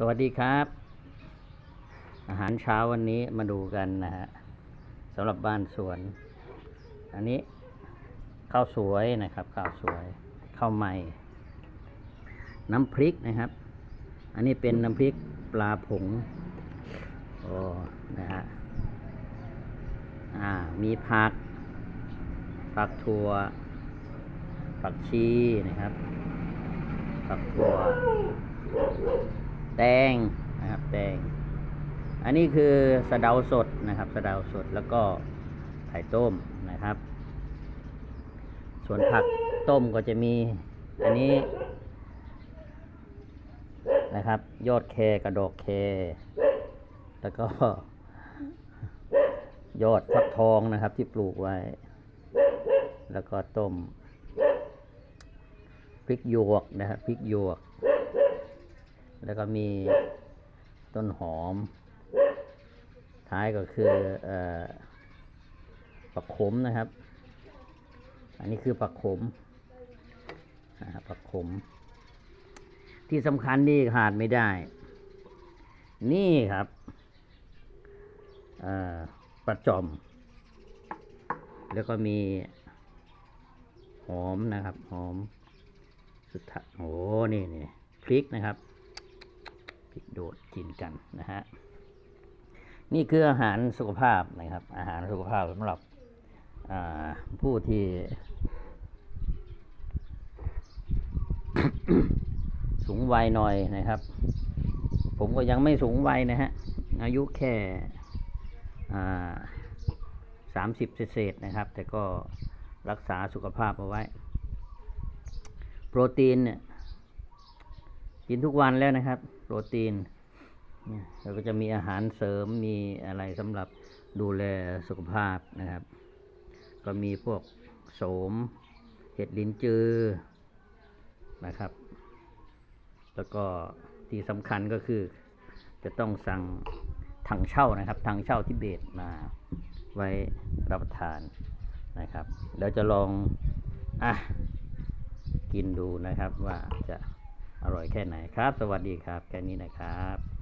สวัสดีครับ อาหารเช้าวันนี้มาดูกันนะฮะสำหรับบ้านสวน อันนี้ข้าวสวยนะครับข้าวสวยข้าวใหม่ น้ำพริกนะครับ อันนี้เป็นน้ำพริกปลาผงโอ้นะฮะอ่ามีผักผักถั่วผักชีนะครับผักถั่ว แตงนะครับแตง อันนี้คือสะเดาสดนะครับสะเดาสดแล้วก็ไข่ต้มนะครับ ส่วนผักต้มก็จะมีอันนี้นะครับ ยอดแคกระดอกแค แล้วก็ ยอดฟักทองนะครับที่ปลูกไว้ แล้วก็ต้มพริกหยวกนะครับพริกหยวก แล้วก็มีต้นหอม ท้ายก็คือออผักขมนะครับ อันนี้คือผักขมนะครับผักขม ที่สำคัญนี่ขาดไม่ได้ นี่ครับปลาจอม แล้วก็มีหอมนะครับ หอมสุดท้ายโอ้นี่นี่พริกนะครับ ดดกินกันนะฮะนี่คืออาหารสุขภาพนะครับ อาหารสุขภาพสำหรับผู้ที่ สูงวัยหน่อยนะครับ ผมก็ยังไม่สูงวัยนะฮะ อายุแค่สามสิบเศษนะครับ แต่ก็รักษาสุขภาพเอาไว้ โปรตีนเนี่ย กินทุกวันแล้วนะครับ โปรตีนเราก็จะมีอาหารเสริมมีอะไรสำหรับดูแลสุขภาพนะครับ ก็มีพวกโสม เห็ดลิ้นจือนะครับ แล้วก็ที่สำคัญก็คือจะต้องสั่งถังเช่านะครับถังเช่าทิเบตมาไว้รับประทานนะครับ แล้วจะลองอะกินดูนะครับว่าจะ อร่อยแค่ไหนครับ สวัสดีครับ แค่นี้นะครับ